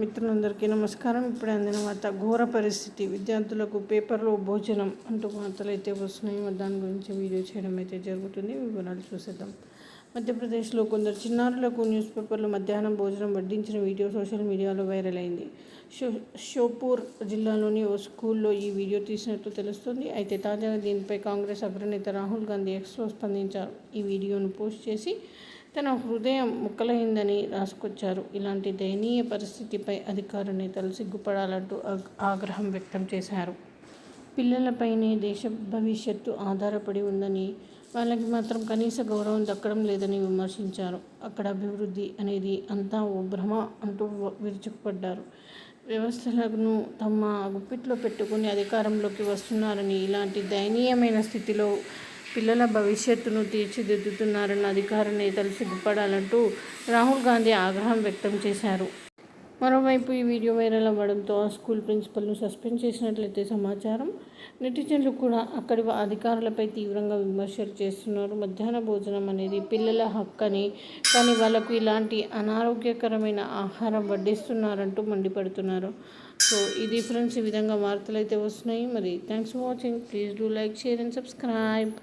మిత్రులందరికీ నమస్కారం. ఇప్పుడు అందిన వార్త ఘోర పరిస్థితి. విద్యార్థులకు పేపర్లో భోజనం అంటూ వార్తలు అయితే వస్తున్నాయి. దాని గురించి వీడియో చేయడం అయితే జరుగుతుంది. వివరాలు చూసేద్దాం. మధ్యప్రదేశ్లో కొందరు చిన్నారులకు న్యూస్ పేపర్లో మధ్యాహ్నం భోజనం వడ్డించిన వీడియో సోషల్ మీడియాలో వైరల్ అయింది. షో షోపూర్ జిల్లాలోని ఓ స్కూల్లో ఈ వీడియో తీసినట్లు తెలుస్తుంది. అయితే తాజాగా దీనిపై కాంగ్రెస్ అగ్రనేత రాహుల్ గాంధీ ఎక్స్లో స్పందించారు. ఈ వీడియోను పోస్ట్ చేసి తన హృదయం ముక్కలైందని రాసుకొచ్చారు. ఇలాంటి దయనీయ పరిస్థితిపై అధికార నేతలు సిగ్గుపడాలంటూ ఆగ్రహం వ్యక్తం చేశారు. పిల్లలపైనే దేశ భవిష్యత్తు ఆధారపడి ఉందని వాళ్ళకి మాత్రం కనీస గౌరవం దక్కడం లేదని విమర్శించారు. అక్కడ అభివృద్ధి అనేది అంతా ఓ భ్రమ అంటూ విరుచుకుపడ్డారు. వ్యవస్థలను తమ గుప్పిట్లో పెట్టుకుని అధికారంలోకి వస్తున్నారని ఇలాంటి దయనీయమైన స్థితిలో పిల్లల భవిష్యత్తును తీర్చిదిద్దుతున్నారన్న అధికార నేతలు సిగ్గుపడాలంటూ రాహుల్ గాంధీ ఆగ్రహం వ్యక్తం చేశారు. మరోవైపు ఈ వీడియో వైరల్ అవ్వడంతో ఆ స్కూల్ ప్రిన్సిపల్ను సస్పెండ్ చేసినట్లయితే సమాచారం. నెటిజన్లు కూడా అక్కడి అధికారులపై తీవ్రంగా విమర్శలు చేస్తున్నారు. మధ్యాహ్న భోజనం అనేది పిల్లల హక్కని కానీ వాళ్ళకు ఇలాంటి అనారోగ్యకరమైన ఆహారం వడ్డిస్తున్నారంటూ మండిపడుతున్నారు. సో ఇది ఫ్రెండ్స్ ఈ విధంగా వార్తలు అయితే వస్తున్నాయి. మరి thanks for watching. Please do like share and subscribe.